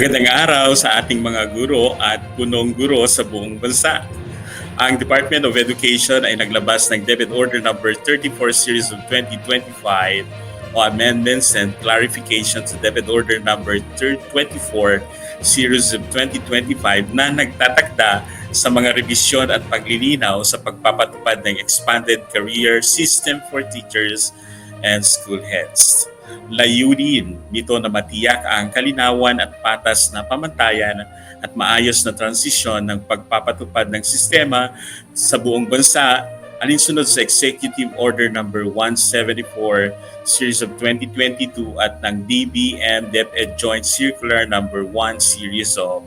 Magandang araw sa ating mga guro at punong guro sa buong bansa. Ang Department of Education ay naglabas ng Debit Order Number 34 Series of 2025 o amendments and clarifications sa Debit Order Number 24 Series of 2025 na nagtatakda sa mga revisyon at paglilinaw sa pagpapatupad ng Expanded Career System for Teachers and School Heads layunin nito na matiyak ang kalinawan at patas na pamantayan at maayos na transisyon ng pagpapatupad ng sistema sa buong bansa alinsunod sa Executive Order Number 174 Series of 2022 at ng DBM DepEd Joint Circular Number 1 Series of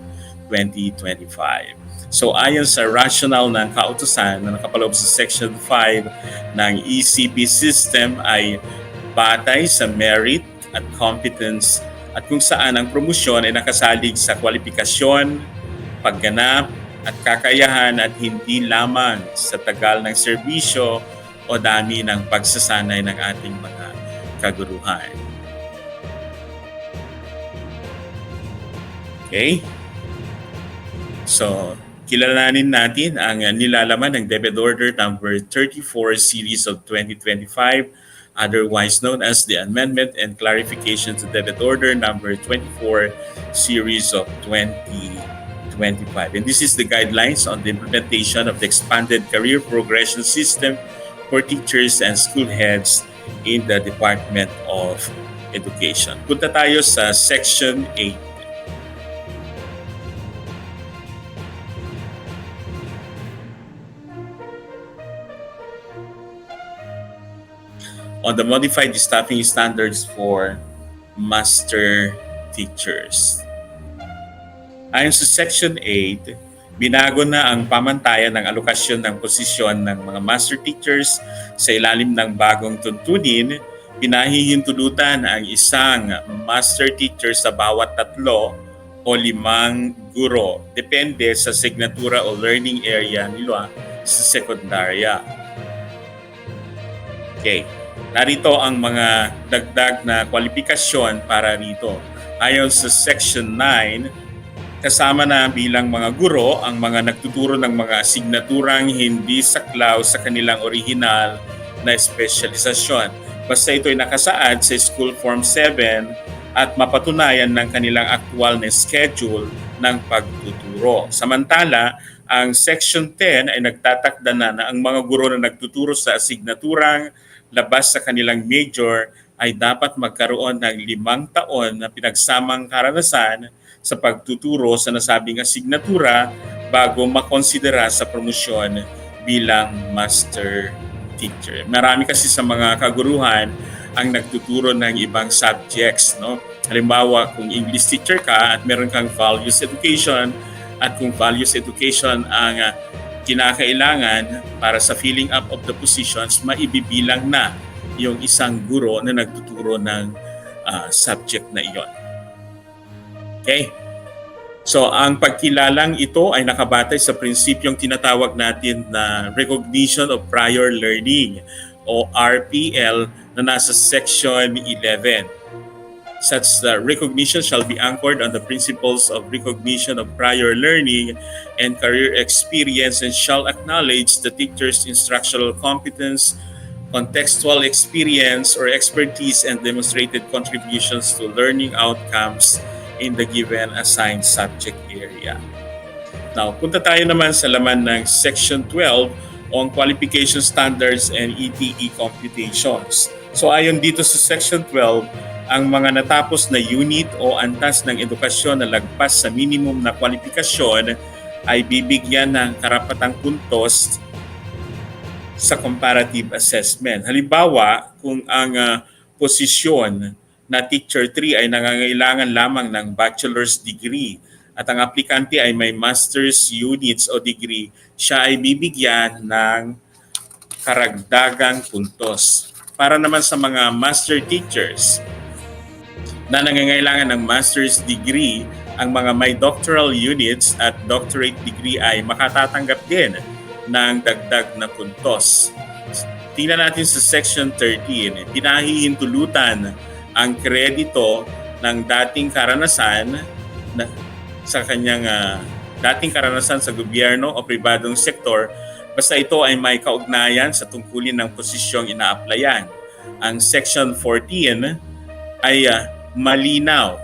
2025. So ayon sa rationale ng kautusan na nakapaloob sa Section 5 ng ECP system ay batay sa merit at competence at kung saan ang promosyon ay nakasalig sa kwalifikasyon, pagganap at kakayahan at hindi lamang sa tagal ng serbisyo o dami ng pagsasanay ng ating mga kaguruhan. Okay? So, kilalanin natin ang nilalaman ng Debit Order number 34 series of 2025 otherwise known as the Amendment and Clarification to Debit Order number 24 series of 2025. And this is the guidelines on the implementation of the expanded career progression system for teachers and school heads in the Department of Education. Punta tayo sa Section 8. On the modified staffing standards for master teachers. Ayon sa Section 8, binago na ang pamantayan ng alokasyon ng posisyon ng mga master teachers sa ilalim ng bagong tuntunin, pinahihintulutan ang isang master teacher sa bawat tatlo o limang guro, depende sa signatura o learning area nila sa sekundarya. Okay. Narito ang mga dagdag na kwalifikasyon para rito. Ayon sa Section 9, kasama na bilang mga guro ang mga nagtuturo ng mga asignaturang hindi saklaw sa kanilang original na espesyalisasyon. Basta ito ay nakasaad sa School Form 7 at mapatunayan ng kanilang aktual na schedule ng pagtuturo. Samantala, ang Section 10 ay nagtatakda na na ang mga guro na nagtuturo sa asignaturang labas sa kanilang major ay dapat magkaroon ng limang taon na pinagsamang karanasan sa pagtuturo sa nasabing asignatura bago makonsidera sa promosyon bilang master teacher. Marami kasi sa mga kaguruhan ang nagtuturo ng ibang subjects. No? Halimbawa, kung English teacher ka at meron kang values education at kung values education ang uh, kinakailangan para sa filling up of the positions, maibibilang na yung isang guro na nagtuturo ng uh, subject na iyon. Okay? So, ang pagkilalang ito ay nakabatay sa prinsipyong tinatawag natin na Recognition of Prior Learning o RPL na nasa Section 11 such that recognition shall be anchored on the principles of recognition of prior learning and career experience and shall acknowledge the teacher's instructional competence, contextual experience or expertise and demonstrated contributions to learning outcomes in the given assigned subject area. Now, punta tayo naman sa laman ng Section 12 on Qualification Standards and ETE Computations. So ayon dito sa Section 12, ang mga natapos na unit o antas ng edukasyon na lagpas sa minimum na kwalifikasyon ay bibigyan ng karapatang puntos sa comparative assessment. Halimbawa, kung ang uh, posisyon na teacher 3 ay nangangailangan lamang ng bachelor's degree at ang aplikante ay may master's units o degree, siya ay bibigyan ng karagdagang puntos. Para naman sa mga master teachers, na nangangailangan ng master's degree, ang mga may doctoral units at doctorate degree ay makatatanggap din ng dagdag na puntos. Tingnan natin sa Section 13, pinahihintulutan ang kredito ng dating karanasan na, sa kanyang ah, dating karanasan sa gobyerno o pribadong sektor basta ito ay may kaugnayan sa tungkulin ng posisyong ina-applyan. Ang Section 14 ay ah, malinaw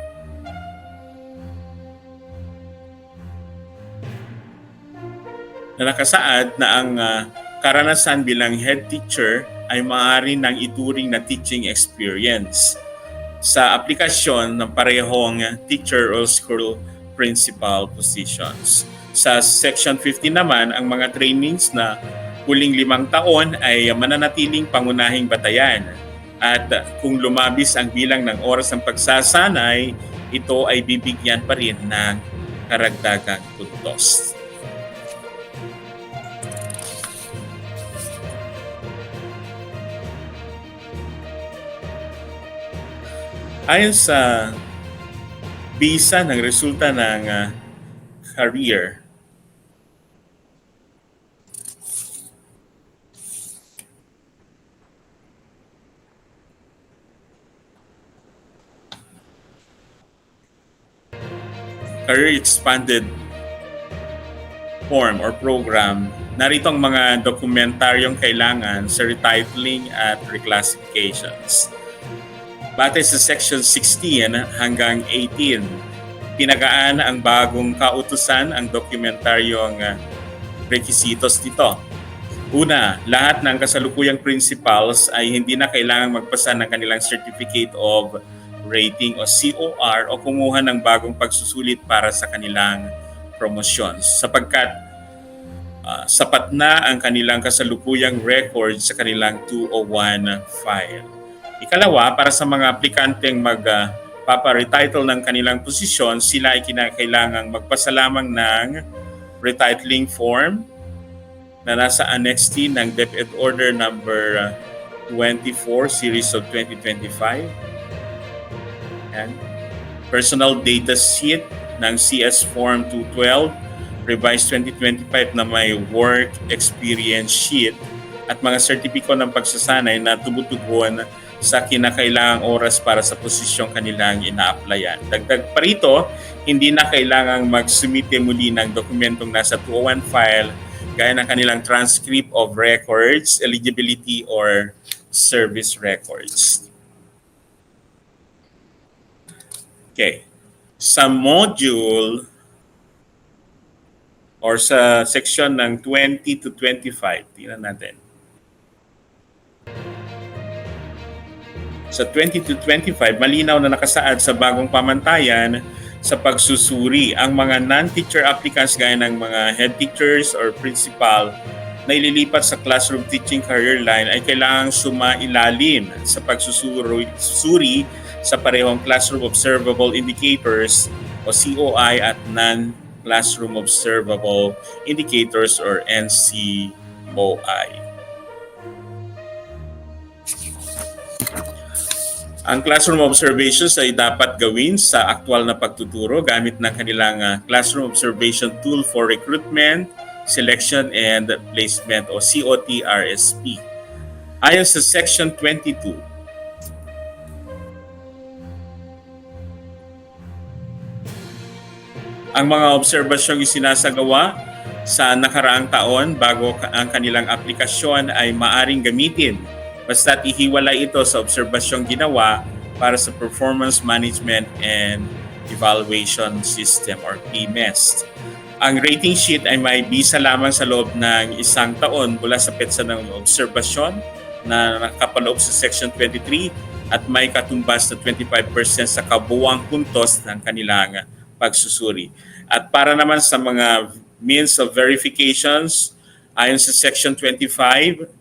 na nakasaad na ang ah, karanasan bilang head teacher ay maaari nang ituring na teaching experience sa aplikasyon ng parehong teacher or school principal positions. Sa Section 15 naman, ang mga trainings na huling limang taon ay mananatiling pangunahing batayan. At kung lumabis ang bilang ng oras ng pagsasanay, ito ay bibigyan pa rin ng karagdagang puntos. Ayon sa visa ng resulta ng ah, career, career expanded form or program, narito ang mga dokumentaryong kailangan sa retitling at reclassifications. Batay sa Section 16 hanggang 18, pinagaan ang bagong kautusan ang dokumentaryong uh, requisitos nito. Una, lahat ng kasalukuyang principals ay hindi na kailangang magpasa ng kanilang Certificate of Rating o COR o kumuha ng bagong pagsusulit para sa kanilang promosyon sapagkat uh, sapat na ang kanilang kasalukuyang record sa kanilang 201 file. Ikalawa, para sa mga aplikanteng mag uh, ng kanilang posisyon, sila ay kinakailangang magpasa lamang ng retitling form na nasa Annex T ng DepEd Order number uh, 24 series of 2025. Yan. Personal data sheet ng CS Form 212 revised 2025 na may work experience sheet at mga sertipiko ng pagsasanay na tumutugon sa kinakailangang oras para sa posisyong kanilang ina-applyan. Dagdag pa rito, hindi na kailangang magsumite muli ng dokumentong nasa 201 file gaya ng kanilang transcript of records, eligibility, or service records. Okay. Sa module or sa section ng 20 to 25, tingnan natin. Sa 20 to 25, malinaw na nakasaad sa bagong pamantayan sa pagsusuri ang mga non-teacher applicants gaya ng mga head teachers or principal na ililipat sa classroom teaching career line ay kailangang sumailalim sa pagsusuri suri sa parehong classroom observable indicators o COI at non-classroom observable indicators or NCOI. Ang classroom observations ay dapat gawin sa aktwal na pagtuturo gamit ng kanilang uh, classroom observation tool for recruitment, selection, and placement o COT-RSP. Ayon sa Section 22, ang mga obserbasyong isinasagawa sa nakaraang taon bago ang kanilang aplikasyon ay maaring gamitin basta't ihiwalay ito sa obserbasyong ginawa para sa Performance Management and Evaluation System or PMES. Ang rating sheet ay may bisa lamang sa loob ng isang taon mula sa petsa ng obserbasyon na nakapaloob sa Section 23 at may katumbas na 25% sa kabuwang puntos ng kanilang pagsusuri. At para naman sa mga means of verifications, ayon sa Section 25,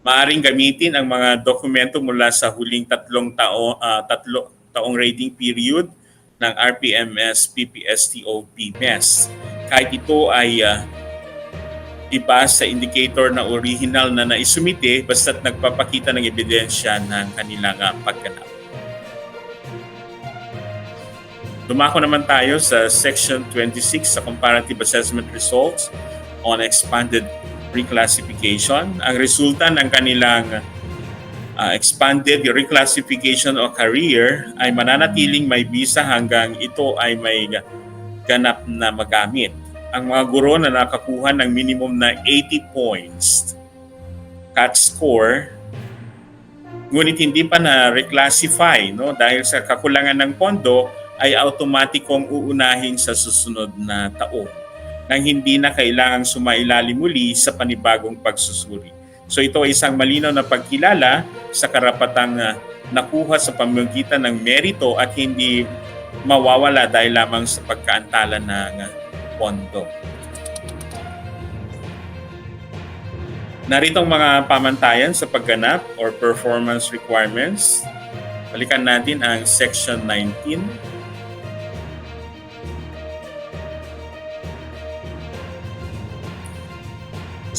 maaring gamitin ang mga dokumento mula sa huling tatlong tao, uh, tatlo, taong rating period ng RPMS, PPSTO, PMES. Kahit ito ay uh, iba sa indicator na original na naisumite basta't nagpapakita ng ebidensya ng kanilang uh, pagganap. Dumako naman tayo sa Section 26 sa Comparative Assessment Results on Expanded reclassification. Ang resulta ng kanilang uh, expanded reclassification o career ay mananatiling may visa hanggang ito ay may ganap na magamit. Ang mga guro na nakakuha ng minimum na 80 points CAT score ngunit hindi pa na reclassify no dahil sa kakulangan ng pondo ay automatikong uunahin sa susunod na taon nang hindi na kailangang sumailalim muli sa panibagong pagsusuri. So ito ay isang malinaw na pagkilala sa karapatang uh, nakuha sa pamamagitan ng merito at hindi mawawala dahil lamang sa pagkaantala ng uh, pondo. Narito ang mga pamantayan sa pagganap or performance requirements. Balikan natin ang Section 19.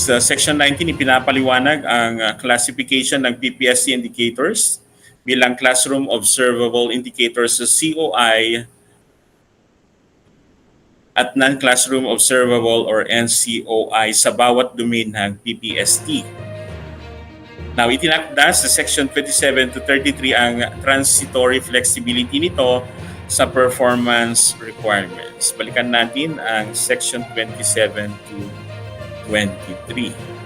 Sa Section 19, ipinapaliwanag ang uh, classification ng PPSC indicators bilang classroom observable indicators sa COI at non-classroom observable or NCOI sa bawat domain ng PPST. Now, itinakda sa Section 27 to 33 ang transitory flexibility nito sa performance requirements. Balikan natin ang Section 27 to 23.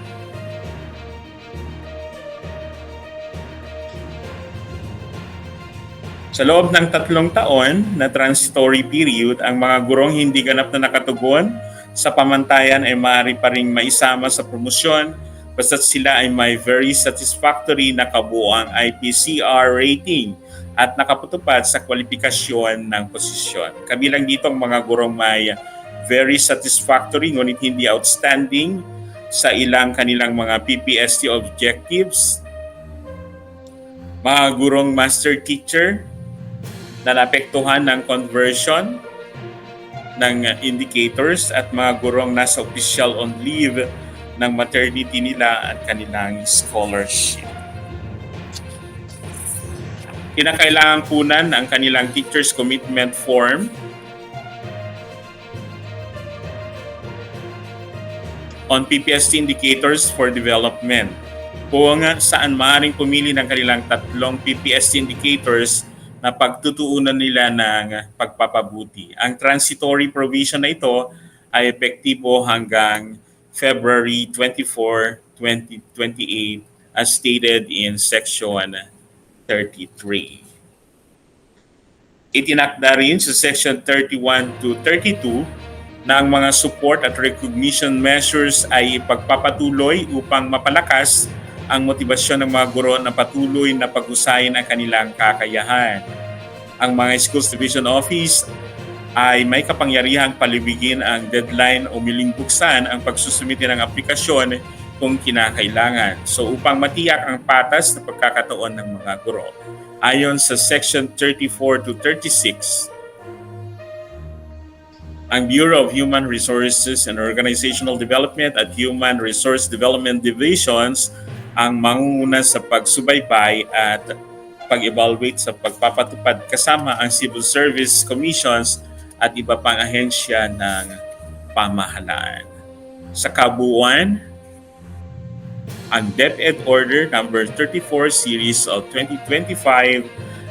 Sa loob ng tatlong taon na transitory period, ang mga gurong hindi ganap na nakatugon sa pamantayan ay maaari pa rin maisama sa promosyon basta sila ay may very satisfactory na kabuuang IPCR rating at nakaputupad sa kwalifikasyon ng posisyon. Kabilang dito ang mga gurong may very satisfactory ngunit hindi outstanding sa ilang kanilang mga PPST objectives, mga gurong master teacher na naapektuhan ng conversion ng indicators at mga gurong nasa official on leave ng maternity nila at kanilang scholarship. Kinakailangan kunan ang kanilang teacher's commitment form on PPST indicators for development. Kung saan maaaring pumili ng kanilang tatlong PPST indicators na pagtutuunan nila ng pagpapabuti. Ang transitory provision na ito ay epektibo hanggang February 24, 2028 as stated in Section 33. Itinakda rin sa Section 31 to 32 na ang mga support at recognition measures ay pagpapatuloy upang mapalakas ang motibasyon ng mga guro na patuloy na pag-usayin ang kanilang kakayahan. Ang mga Schools Division Office ay may kapangyarihang palibigin ang deadline o miling buksan ang pagsusumite ng aplikasyon kung kinakailangan. So upang matiyak ang patas na pagkakataon ng mga guro. Ayon sa Section 34 to 36, ang Bureau of Human Resources and Organizational Development at Human Resource Development Divisions ang mangunguna sa pagsubaybay at pag-evaluate sa pagpapatupad kasama ang Civil Service Commissions at iba pang ahensya ng pamahalaan. Sa kabuuan, ang DepEd Order number 34 Series of 2025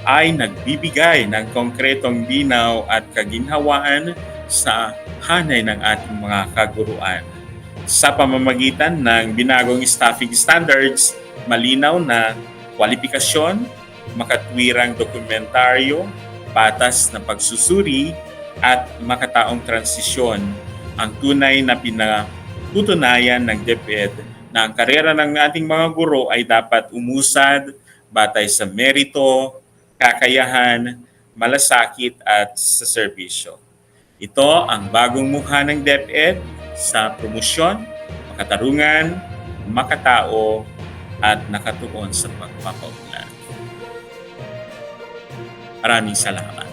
ay nagbibigay ng konkretong binaw at kaginhawaan sa hanay ng ating mga kaguruan sa pamamagitan ng binagong staffing standards, malinaw na kwalifikasyon, makatwirang dokumentaryo, patas na pagsusuri, at makataong transisyon ang tunay na pinatutunayan ng DepEd na ang karera ng ating mga guro ay dapat umusad batay sa merito, kakayahan, malasakit at sa serbisyo. Ito ang bagong mukha ng DepEd sa promosyon, makatarungan, makatao, at nakatuon sa pagpapaunlad. Maraming salamat.